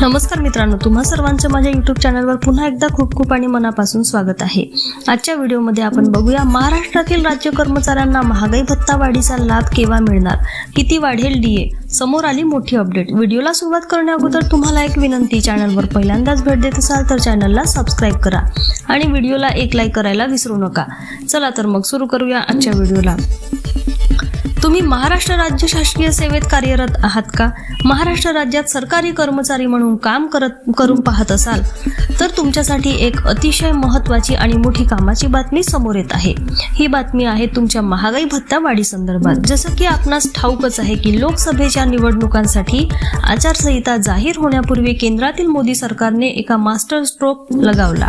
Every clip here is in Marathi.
नमस्कार मित्रांनो तुम्हा सर्वांचं माझ्या युट्यूब चॅनलवर पुन्हा एकदा खूप खूप आणि मनापासून स्वागत आहे. आजच्या व्हिडिओमध्ये आपण बघूया महाराष्ट्रातील राज्य कर्मचाऱ्यांना महागाई भत्ता वाढीचा लाभ केव्हा मिळणार? किती वाढेल डीए समोर आली मोठी अपडेट व्हिडिओला सुरुवात करण्या अगोदर तुम्हाला एक विनंती चॅनलवर पहिल्यांदाच भेट देत असाल तर चॅनलला सबस्क्राईब करा आणि व्हिडिओला एक लाईक करायला विसरू नका. चला तर मग सुरू करूया आजच्या व्हिडिओला. तुम्ही महाराष्ट्र राज्य शासकीय सेवेत कार्यरत आहात का? महाराष्ट्र राज्यात सरकारी कर्मचारी म्हणून काम करत करून पाहत असाल तर तुमच्यासाठी एक अतिशय महत्वाची आणि मोठी कामाची बातमी समोर येत आहे. ही बातमी आहे तुमच्या महागाई भत्ता वाढी संदर्भात. जसं की आपणास ठाऊकच आहे की लोकसभेच्या निवडणुकांसाठी आचारसंहिता जाहीर होण्यापूर्वी केंद्रातील मोदी सरकारने एका मास्टर स्ट्रोक लगावला.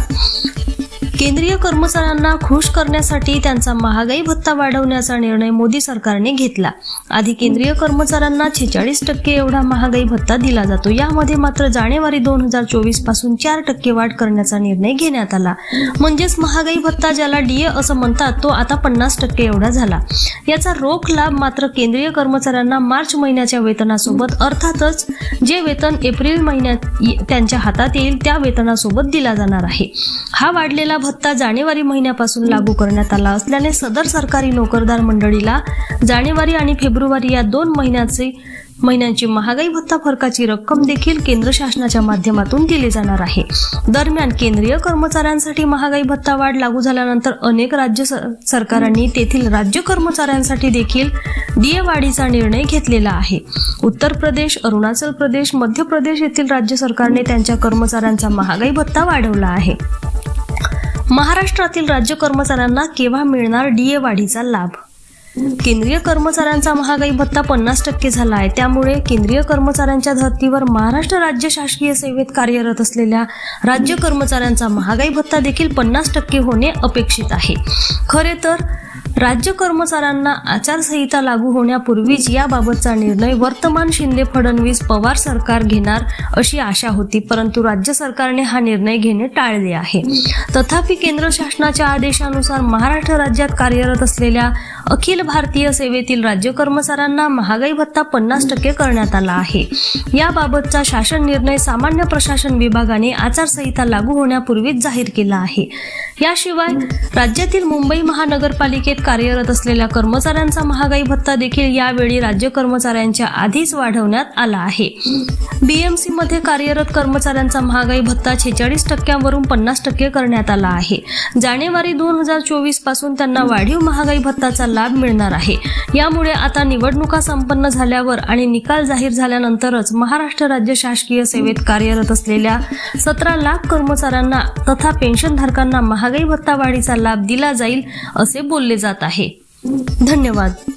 केंद्रीय कर्मचाऱ्यांना खुश करण्यासाठी त्यांचा महागाई भत्ता वाढवण्याचा निर्णय मोदी सरकारने घेतला. आधी केंद्रीय कर्मचाऱ्यांना छेचाळीस टक्के एवढा महागाई भत्ता दिला जातो. यामध्ये मात्र जानेवारी दोन हजार चोवीसपासून चार टक्के वाढ करण्याचा निर्णय घेण्यात आला. म्हणजेच महागाई भत्ता ज्याला डीए असं म्हणतात तो आता पन्नास टक्के एवढा झाला. याचा रोख लाभ मात्र केंद्रीय कर्मचाऱ्यांना मार्च महिन्याच्या वेतनासोबत अर्थातच जे वेतन एप्रिल महिन्यात त्यांच्या हातात येईल त्या वेतनासोबत दिला जाणार आहे. हा वाढलेला भत्ता जानेवारी महिन्यापासून लागू करण्यात आला असल्याने सदर सरकारी नोकरदार मंडळीला जानेवारी आणि फेब्रुवारी या दोन महिन्याचे महिन्यांची महागाई भत्ता फरकाची रक्कम देखील केंद्र शासनाच्या माध्यमातून दिली जाणार आहे. दरम्यान केंद्रीय कर्मचाऱ्यांसाठी महागाई भत्ता वाढ लागू झाल्यानंतर अनेक राज्य स- सरकारांनी तेथील राज्य कर्मचाऱ्यांसाठी देखील डीए वाढीचा निर्णय घेतलेला आहे. उत्तर प्रदेश अरुणाचल प्रदेश मध्य प्रदेश येथील राज्य सरकारने त्यांच्या कर्मचाऱ्यांचा महागाई भत्ता वाढवला आहे. महाराष्ट्रातील राज्य कर्मचाऱ्यांना केव्हा मिळणार डीए वाढीचा लाभ? केंद्रीय कर्मचाऱ्यांचा महागाई भत्ता पन्नास टक्के झाला आहे त्यामुळे केंद्रीय कर्मचाऱ्यांच्या धर्तीवर महाराष्ट्र राज्य शासकीय सेवेत कार्यरत असलेल्या राज्य कर्मचाऱ्यांचा महागाई भत्ता देखील पन्नास टक्के होणे अपेक्षित आहे. खरे तर राज्य कर्मचाऱ्यांना आचारसंहिता लागू होण्यापूर्वीच याबाबतचा निर्णय वर्तमान शिंदे फडणवीस पवार सरकार घेणार अशी आशा होती परंतु राज्य सरकारने हा निर्णय घेणे टाळले आहे. तथापि केंद्र शासनाच्या आदेशानुसार महाराष्ट्र राज्यात कार्यरत असलेल्या अखिल भारतीय सेवेतील राज्य कर्मचाऱ्यांना महागाई भत्ता पन्नास टक्के करण्यात आला आहे. याबाबतचा शासन निर्णय सामान्य प्रशासन विभागाने आचारसंहिता लागू होण्यापूर्वीच जाहीर केला आहे. याशिवाय राज्यातील मुंबई महानगरपालिकेत कार्यरत असलेल्या कर्मचाऱ्यांचा महागाई भत्ता देखील यावेळी राज्य कर्मचाऱ्यांच्या आधीच वाढवण्यात आला आहे. बीएमसी मध्ये कार्यरत कर्मचाऱ्यांचा महागाई भत्ता छेचाळीस टक्क्यांवरून पन्नास टक्के करण्यात आला आहे. जानेवारी दोन हजार चोवीसपासून त्यांना वाढीव महागाई भत्ताचा लाभ मिळणार आहे. यामुळे आता निवडणुका संपन्न झाल्यावर आणि निकाल जाहीर झाल्यानंतरच महाराष्ट्र राज्य शासकीय सेवेत कार्यरत असलेल्या सतरा लाख कर्मचाऱ्यांना तथा पेन्शनधारकांना महागाई भत्ता वाढीचा लाभ दिला जाईल असे बोलले जात आहे. धन्यवाद.